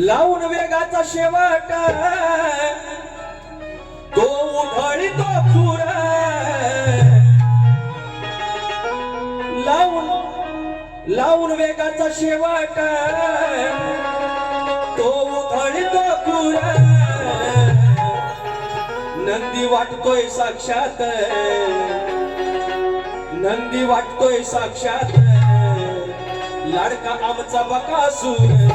लावून वेगाचा शेवट. तो उधळी तो लावून लावून वेगाचा शेवट. तो उधळी तो खुर नंदी वाटतोय साक्षात. नंदी वाटतोय साक्षात. लाडका आमचा बकासूर.